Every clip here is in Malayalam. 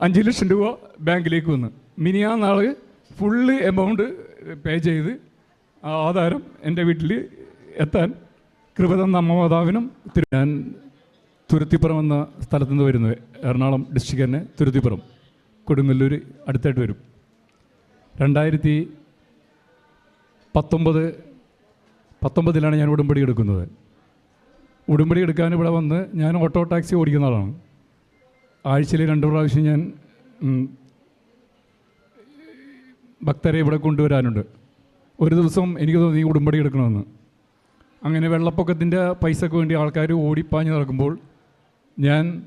അഞ്ച് ലക്ഷം രൂപ ബാങ്കിലേക്ക് വന്നു. ആ നാൾ ഫുള്ള് എമൗണ്ട് പേ ചെയ്ത് ആധാരം എന്റെ വീട്ടിൽ എത്താൻ കൃപ തന്ന തിരു ഞാൻ തുരുത്തിപ്പുറം എന്ന സ്ഥലത്തു നിന്ന് വരുന്നത്. എറണാകുളം ഡിസ്ട്രിക്ട് തന്നെ തുരുത്തിപ്പുറം. കൊടുങ്ങല്ലൂർ അടുത്തായിട്ട് വരും. രണ്ടായിരത്തി പത്തൊമ്പത് പത്തൊമ്പതിലാണ് ഞാൻ ഉടമ്പടി എടുക്കുന്നത്. ഉടമ്പടി എടുക്കാൻ ഇവിടെ വന്ന് ഞാൻ ഓട്ടോ ടാക്സി ഓടിക്കുന്ന ആളാണ്. ആഴ്ചയിൽ രണ്ട് പ്രാവശ്യം ഞാൻ ഭക്തരെ ഇവിടെ കൊണ്ടുവരാനുണ്ട്. ഒരു ദിവസം എനിക്ക് തോന്നി ഉടുമ്പടി എടുക്കണമെന്ന്. അങ്ങനെ വെള്ളപ്പൊക്കത്തിന്റെ പൈസക്ക് വേണ്ടി ആൾക്കാർ ഓടിപ്പാഞ്ഞ് നടക്കുമ്പോൾ ഞാൻ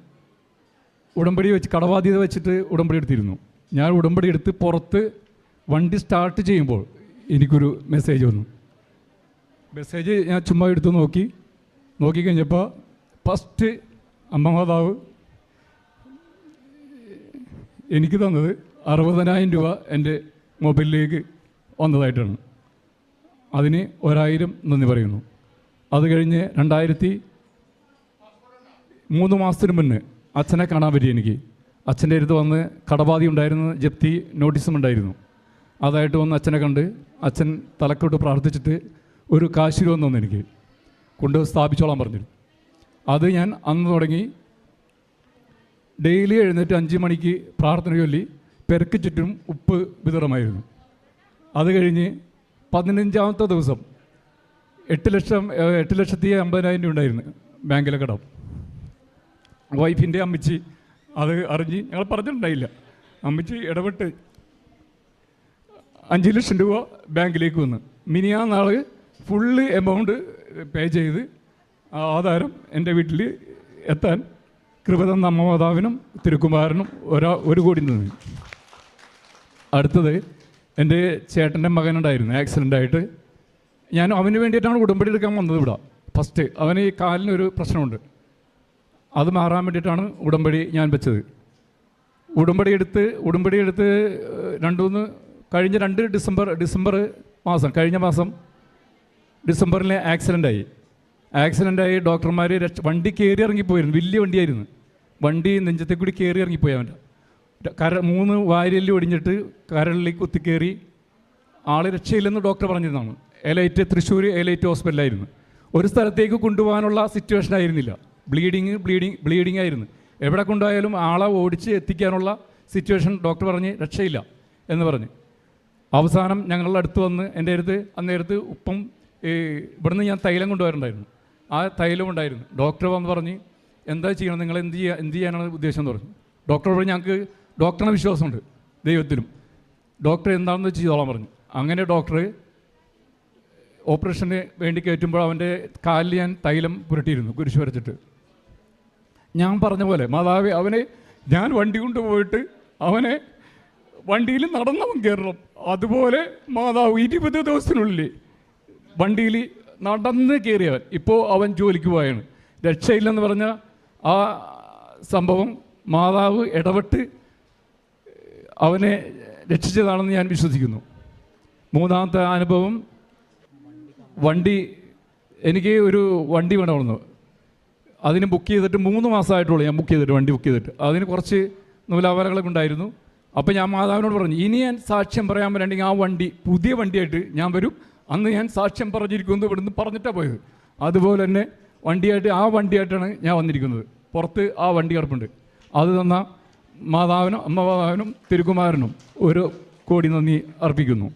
ഉടമ്പടി വെച്ച് കടബാധ്യത വെച്ചിട്ട് ഉടമ്പടി എടുത്തിരുന്നു. ഞാൻ ഉടമ്പടി എടുത്ത് പുറത്ത് വണ്ടി സ്റ്റാർട്ട് ചെയ്യുമ്പോൾ എനിക്കൊരു മെസ്സേജ് വന്നു. മെസ്സേജ് ഞാൻ ചുമ്മാ എടുത്ത് നോക്കി. നോക്കിക്കഴിഞ്ഞപ്പോൾ ഫസ്റ്റ് അമ്മ മാതാവ് എനിക്ക് തന്നത് അറുപതിനായിരം രൂപ എന്റെ മൊബൈലിലേക്ക് വന്നതായിട്ടാണ്. അതിന് ഒരായിരം നന്ദി പറയുന്നു. അത് കഴിഞ്ഞ് രണ്ടായിരത്തി മൂന്ന് മാസത്തിന് മുന്നേ അച്ഛനെ കാണാൻ പറ്റി എനിക്ക്. അച്ഛന്റെ അടുത്ത് വന്ന് കടബാധി ഉണ്ടായിരുന്ന ജപ്തി നോട്ടീസും ഉണ്ടായിരുന്നു. അതായിട്ട് വന്ന് അച്ഛനെ കണ്ട് അച്ഛൻ തലക്കോട്ട് പ്രാർത്ഥിച്ചിട്ട് ഒരു കാശ് രൂപ എനിക്ക്. കൊണ്ട് സ്ഥാപിച്ചോളാൻ പറഞ്ഞു. അത് ഞാൻ അന്ന് തുടങ്ങി ഡെയിലി എഴുന്നേറ്റ് അഞ്ച് മണിക്ക് പ്രാർത്ഥന ചൊല്ലി പെരക്ക് ചുറ്റും ഉപ്പ് വിതറമായിരുന്നു. അത് കഴിഞ്ഞ് പതിനഞ്ചാമത്തെ ദിവസം എട്ട് ലക്ഷം എട്ട് ലക്ഷത്തി അമ്പതിനായിരം രൂപ ഉണ്ടായിരുന്നു ബാങ്കിലെ കടം വൈഫിന്റെ അമ്മച്ചി അത് അറിഞ്ഞ് ഞങ്ങൾ പറഞ്ഞിട്ടുണ്ടായില്ല. അമ്മച്ചി ഇടപെട്ട് അഞ്ച് ലക്ഷം രൂപ ബാങ്കിലേക്ക് വന്നു. മിനിയാ നാൾ ഫുള്ള് എമൗണ്ട് പേ ചെയ്ത് ആധാരം എന്റെ വീട്ടിൽ എത്താൻ കൃപ തന്ന അമ്മമാതാവിനും തിരുക്കുമാരനും ഒരാ ഒരു കോടി നന്ദി അടുത്തത് എന്റെ ചേട്ടന്റെ മകനുണ്ടായിരുന്നു ആക്സിഡന്റ് ആയിട്ട്. ഞാൻ അവന് വേണ്ടിയിട്ടാണ് ഉടമ്പടി എടുക്കാൻ വന്നത് ഇവിടെ. ഫസ്റ്റ് അവന് ഈ കാലിനൊരു പ്രശ്നമുണ്ട്. അത് മാറാൻ വേണ്ടിയിട്ടാണ് ഉടമ്പടി ഞാൻ വെച്ചത്. ഉടമ്പടി എടുത്ത് ഉടമ്പടി എടുത്ത് രണ്ടുമൂന്ന് രണ്ട് മൂന്ന് കഴിഞ്ഞ രണ്ട് ഡിസംബർ ഡിസംബർ മാസം കഴിഞ്ഞ മാസം ഡിസംബറിലെ ആക്സിഡന്റ് ആയി ആക്സിഡന്റ് ആയി ഡോക്ടർമാർ രക്ഷ വണ്ടി കയറി ഇറങ്ങിപ്പോയിരുന്നു വലിയ വണ്ടിയായിരുന്നു. വണ്ടി നെഞ്ചത്തെ കൂടി കയറി ഇറങ്ങിപ്പോയി അവന്റെ. കര മൂന്ന് വാരിയല്ലി ഒടിഞ്ഞിട്ട് കരളിലേക്ക് കുത്തിക്കയറി ആൾ രക്ഷയില്ലെന്ന് ഡോക്ടർ പറഞ്ഞിരുന്നതാണ്. എലൈറ്റ് തൃശ്ശൂർ എലൈറ്റ് ഹോസ്പിറ്റലായിരുന്നു. ഒരു സ്ഥലത്തേക്ക് കൊണ്ടുപോകാനുള്ള സിറ്റുവേഷൻ ആയിരുന്നില്ല. ബ്ലീഡിങ് ബ്ലീഡിങ് ബ്ലീഡിങ് ആയിരുന്നു. എവിടെ കൊണ്ടുപോയാലും ആളെ ഓടിച്ച് എത്തിക്കാനുള്ള സിറ്റുവേഷൻ ഡോക്ടർ പറഞ്ഞ് രക്ഷയില്ല എന്ന് പറഞ്ഞ്. അവസാനം ഞങ്ങളുടെ അടുത്ത് വന്ന് എന്റെ അടുത്ത് അന്നേരത്ത് ഉപ്പം ഇവിടുന്ന് ഞാൻ തൈലം കൊണ്ടുവരണ്ടായിരുന്നു. ആ തൈലം ഉണ്ടായിരുന്നു. ഡോക്ടർ വന്ന് പറഞ്ഞ് എന്താ ചെയ്യണം നിങ്ങൾ എന്ത് ചെയ്യുക എന്ത് ചെയ്യാനാണ് ഉദ്ദേശം? എന്ന് പറഞ്ഞു. ഡോക്ടർ പറഞ്ഞു ഞങ്ങൾക്ക് ഡോക്ടറിനെ വിശ്വാസമുണ്ട് ദൈവത്തിലും. ഡോക്ടർ എന്താണെന്ന് ചെയ്തോളാൻ പറഞ്ഞു. അങ്ങനെ ഡോക്ടർ ഓപ്പറേഷന് വേണ്ടി കയറ്റുമ്പോൾ അവന്റെ കാലിൽ ഞാൻ തൈലം പുരട്ടിയിരുന്നു കുരിശ് വരച്ചിട്ട്. ഞാൻ പറഞ്ഞ പോലെ മാതാവ് അവനെ ഞാൻ വണ്ടി കൊണ്ടുപോയിട്ട് അവനെ വണ്ടിയിൽ നടന്നവൻ കയറണം. അതുപോലെ മാതാവ് ഇരുപത് ദിവസത്തിനുള്ളിൽ വണ്ടിയിൽ നടന്ന് കയറിയവൻ ഇപ്പോൾ അവൻ ജോലിക്ക് പോയാണ്. രക്ഷയില്ലെന്ന് പറഞ്ഞ ആ സംഭവം മാതാവ് ഇടപെട്ട് അവനെ രക്ഷിച്ചതാണെന്ന് ഞാൻ വിശ്വസിക്കുന്നു. മൂന്നാമത്തെ അനുഭവം വണ്ടി എനിക്ക് ഒരു വണ്ടി വേണമായിരുന്നു. അതിന് ബുക്ക് ചെയ്തിട്ട് മൂന്ന് മാസമായിട്ടുള്ളൂ ഞാൻ ബുക്ക് ചെയ്തിട്ട് വണ്ടി ബുക്ക് ചെയ്തിട്ട്. അതിന് കുറച്ച് നൂലാവലകളൊക്കെ ഉണ്ടായിരുന്നു. അപ്പോൾ ഞാൻ മാതാവിനോട് പറഞ്ഞു ഇനി ഞാൻ സാക്ഷ്യം പറയാൻ വരണ്ടെങ്കിൽ ആ വണ്ടി പുതിയ വണ്ടിയായിട്ട് ഞാൻ വരും. അന്ന് ഞാൻ സാക്ഷ്യം പറഞ്ഞിരിക്കുന്നു ഇവിടുന്ന് പറഞ്ഞിട്ടാ പോയത്. അതുപോലെ തന്നെ വണ്ടിയായിട്ട് ആ വണ്ടിയായിട്ടാണ് ഞാൻ വന്നിരിക്കുന്നത്. പുറത്ത് ആ വണ്ടി കിടപ്പുണ്ട്. അത് തന്ന മാതാവിനും അമ്മ മാതാവിനും തിരുക്കുമാരനും ഒരു കോടി നന്ദി അർപ്പിക്കുന്നു.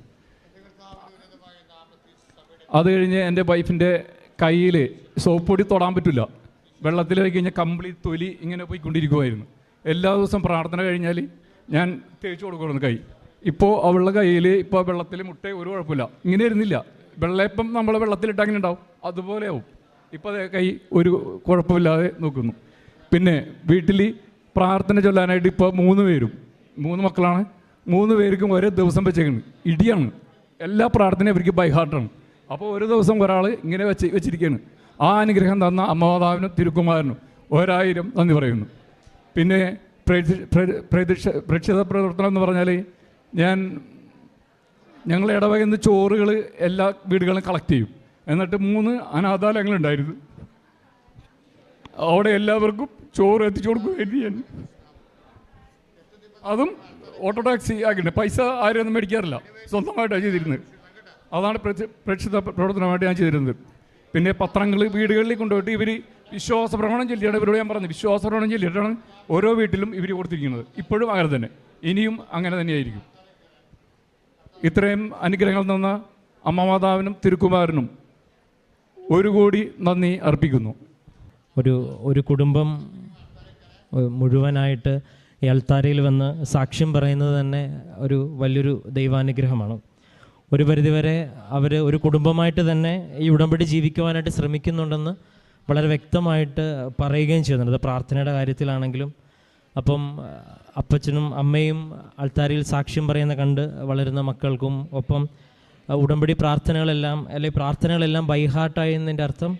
അത് കഴിഞ്ഞ് എന്റെ വൈഫിന്റെ കയ്യിൽ സോപ്പൊടി തൊടാൻ പറ്റില്ല. വെള്ളത്തിലേക്ക് കഴിഞ്ഞാൽ കംപ്ലീറ്റ് തൊലി ഇങ്ങനെ പോയിക്കൊണ്ടിരിക്കുമായിരുന്നു എല്ലാ ദിവസവും പ്രാർത്ഥന കഴിഞ്ഞാൽ ഞാൻ തേച്ച് കൊടുക്കുമായിരുന്നു കൈ. ഇപ്പോൾ അവളുടെ കയ്യിൽ ഇപ്പോൾ വെള്ളത്തിൽ മുട്ട ഒരു കുഴപ്പമില്ല ഇങ്ങനെ ഇരുന്നില്ല വെള്ളയപ്പം നമ്മൾ വെള്ളത്തിലിട്ട് അങ്ങനെ ഉണ്ടാവും അതുപോലെയാവും ഇപ്പോൾ അതേ കൈ ഒരു കുഴപ്പമില്ലാതെ നോക്കുന്നു പിന്നെ വീട്ടിൽ പ്രാർത്ഥന ചൊല്ലാനായിട്ട് ഇപ്പോൾ മൂന്ന് പേരും മൂന്ന് മക്കളാണ് മൂന്ന് പേർക്കും ഒരേ ദിവസം വെച്ചേക്കുന്നു ഇടിയാണ് എല്ലാ പ്രാർത്ഥനയും അവർക്ക് ബൈ ഹാർട്ടാണ് അപ്പോൾ ഒരു ദിവസം ഒരാൾ ഇങ്ങനെ വെച്ച് വെച്ചിരിക്കുകയാണ് ആ അനുഗ്രഹം തന്ന അമ്മമാതാവിനും തിരുക്കുമാരനും ഒരായിരം നന്ദി പറയുന്നു പിന്നെ പ്രേക്ഷ- പ്ര- പ്രേക്ഷ- പ്രേക്ഷിത പ്രവർത്തനം എന്ന് പറഞ്ഞാൽ ഞാൻ ഞങ്ങൾ ഇടവകയിൽ നിന്ന് ചോറുകൾ എല്ലാ വീടുകളും കളക്ട് ചെയ്യും. എന്നിട്ട് മൂന്ന് അനാഥാലയങ്ങളുണ്ടായിരുന്നു. അവിടെ എല്ലാവർക്കും ചോറ് എത്തിച്ചു കൊടുക്കുകയായിരുന്നു ഞാൻ. അതും ഓട്ടോ ടാക്സി പൈസ ആരും ഒന്നും മേടിക്കാറില്ല. സ്വന്തമായിട്ടാണ് ചെയ്തിരുന്നത്. അതാണ് പ്രക്ഷ പ്രേക്ഷിത പ്രവർത്തനമായിട്ട് ഞാൻ ചെയ്തിരുന്നത്. പിന്നെ പത്രങ്ങൾ വീടുകളിൽ കൊണ്ടുപോയിട്ട് ഇവർ വിശ്വാസ പ്രമാണം ചൊല്ലിയാണ് ഇവരോട് ഞാൻ പറഞ്ഞത്. വിശ്വാസ പ്രമാണം ചൊല്ലിയിട്ടാണ് ഓരോ വീട്ടിലും ഇവർ കൊടുത്തിരിക്കുന്നത്. ഇപ്പോഴും അങ്ങനെ തന്നെ. ഇനിയും അങ്ങനെ തന്നെയായിരിക്കും. ഇത്രയും അനുഗ്രഹങ്ങൾ തന്ന അമ്മമാതാവിനും തിരുക്കുമാരനും ഒരു കോടി നന്ദി അർപ്പിക്കുന്നു. ഒരു ഒരു കുടുംബം മുഴുവനായിട്ട് ഈ അൾത്താരയിൽ വന്ന് സാക്ഷ്യം പറയുന്നത് തന്നെ ഒരു വലിയൊരു ദൈവാനുഗ്രഹമാണ്. ഒരു പരിധിവരെ അവർ ഒരു കുടുംബമായിട്ട് തന്നെ ഈ ഉടമ്പടി ജീവിക്കുവാനായിട്ട് ശ്രമിക്കുന്നുണ്ടെന്ന് വളരെ വ്യക്തമായിട്ട് പറയുകയും ചെയ്യുന്നുണ്ട്. അത് പ്രാർത്ഥനയുടെ കാര്യത്തിലാണെങ്കിലും അപ്പം അപ്പച്ചനും അമ്മയും അൾത്താരയിൽ സാക്ഷ്യം പറയുന്ന കണ്ട് വളരുന്ന മക്കൾക്കും ഒപ്പം ഉടമ്പടി പ്രാർത്ഥനകളെല്ലാം അല്ലെങ്കിൽ പ്രാർത്ഥനകളെല്ലാം ബൈഹാർട്ടായതിന്റെ അർത്ഥം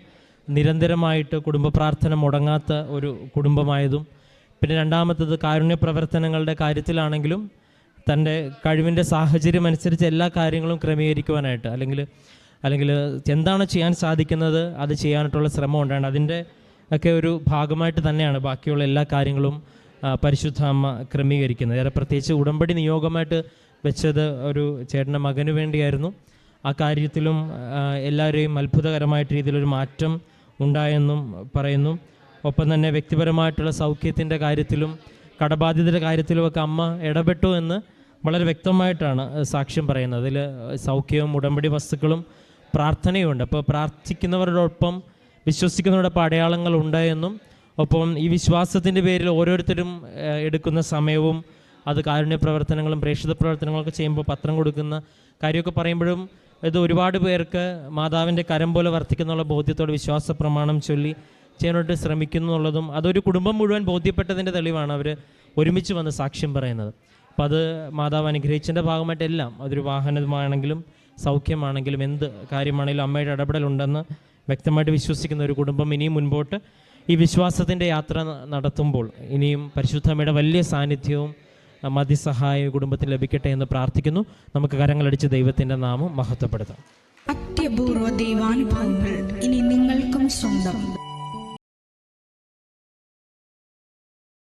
നിരന്തരമായിട്ട് കുടുംബ പ്രാർത്ഥന മുടങ്ങാത്ത ഒരു കുടുംബമായതും പിന്നെ രണ്ടാമത്തത് കാരുണ്യ പ്രവർത്തനങ്ങളുടെ കാര്യത്തിലാണെങ്കിലും തന്റെ കഴിവിന്റെ സാഹചര്യം അനുസരിച്ച് എല്ലാ കാര്യങ്ങളും ക്രമീകരിക്കുവാനായിട്ട് അല്ലെങ്കിൽ അല്ലെങ്കിൽ എന്താണ് ചെയ്യാൻ സാധിക്കുന്നത് അത് ചെയ്യാനായിട്ടുള്ള ശ്രമം ഉണ്ടാണ് അതിന്റെ ഒക്കെ ഒരു ഭാഗമായിട്ട് തന്നെയാണ് ബാക്കിയുള്ള എല്ലാ കാര്യങ്ങളും പരിശുദ്ധ അമ്മ ക്രമീകരിക്കുന്നത്. ഏറെ പ്രത്യേകിച്ച് ഉടമ്പടി നിയോഗമായിട്ട് വെച്ചത് ഒരു ചേട്ടന്റെ മകന് വേണ്ടിയായിരുന്നു. ആ കാര്യത്തിലും എല്ലാവരെയും അത്ഭുതകരമായിട്ട് രീതിയിലൊരു മാറ്റം ഉണ്ടായെന്നും പറയുന്നു. ഒപ്പം തന്നെ വ്യക്തിപരമായിട്ടുള്ള സൗഖ്യത്തിന്റെ കാര്യത്തിലും കടബാധ്യതയുടെ കാര്യത്തിലുമൊക്കെ അമ്മ ഇടപെട്ടു എന്ന് വളരെ വ്യക്തമായിട്ടാണ് സാക്ഷ്യം പറയുന്നത്. അതിൽ സൗഖ്യവും ഉടമ്പടി വസ്തുക്കളും പ്രാർത്ഥനയുമുണ്ട് അപ്പോൾ പ്രാർത്ഥിക്കുന്നവരോടൊപ്പം വിശ്വസിക്കുന്നവരുടെ അടയാളങ്ങൾ ഉണ്ടായെന്നും ഒപ്പം ഈ വിശ്വാസത്തിന്റെ പേരിൽ ഓരോരുത്തരും എടുക്കുന്ന സമയവും അത് കാരുണ്യ പ്രവർത്തനങ്ങളും പ്രേക്ഷിത പ്രവർത്തനങ്ങളൊക്കെ ചെയ്യുമ്പോൾ പത്രം കൊടുക്കുന്ന കാര്യമൊക്കെ പറയുമ്പോഴും ഇത് ഒരുപാട് പേർക്ക് മാതാവിന്റെ കരം പോലെ വർത്തിക്കുന്നുള്ള ബോധ്യത്തോടെ വിശ്വാസ പ്രമാണം ചൊല്ലി ചെയ്യാനായിട്ട് ശ്രമിക്കുന്നു എന്നുള്ളതും അതൊരു കുടുംബം മുഴുവൻ ബോധ്യപ്പെട്ടതിന്റെ തെളിവാണ് അവർ ഒരുമിച്ച് വന്ന് സാക്ഷ്യം പറയുന്നത്. അപ്പം അത് മാതാവ് അനുഗ്രഹിച്ചതിന്റെ ഭാഗമായിട്ട് എല്ലാം അതൊരു വാഹനമാണെങ്കിലും സൗഖ്യമാണെങ്കിലും എന്ത് കാര്യമാണെങ്കിലും അമ്മയുടെ ഇടപെടലുണ്ടെന്ന് വ്യക്തമായിട്ട് വിശ്വസിക്കുന്ന ഒരു കുടുംബം ഇനിയും മുൻപോട്ട് ഈ വിശ്വാസത്തിന്റെ യാത്ര നടത്തുമ്പോൾ ഇനിയും പരിശുദ്ധമ്മയുടെ വലിയ സാന്നിധ്യവും മതിസഹായ കുടുംബത്തിന് ലഭിക്കട്ടെ എന്ന് പ്രാർത്ഥിക്കുന്നു. നമുക്ക് കരങ്ങളടിച്ച് ദൈവത്തിന്റെ നാമം മഹത്വപ്പെടുത്താം. അത്യപൂർവ ദൈവാനുഭവങ്ങൾ ഇനി നിങ്ങൾക്കും സ്വന്തം.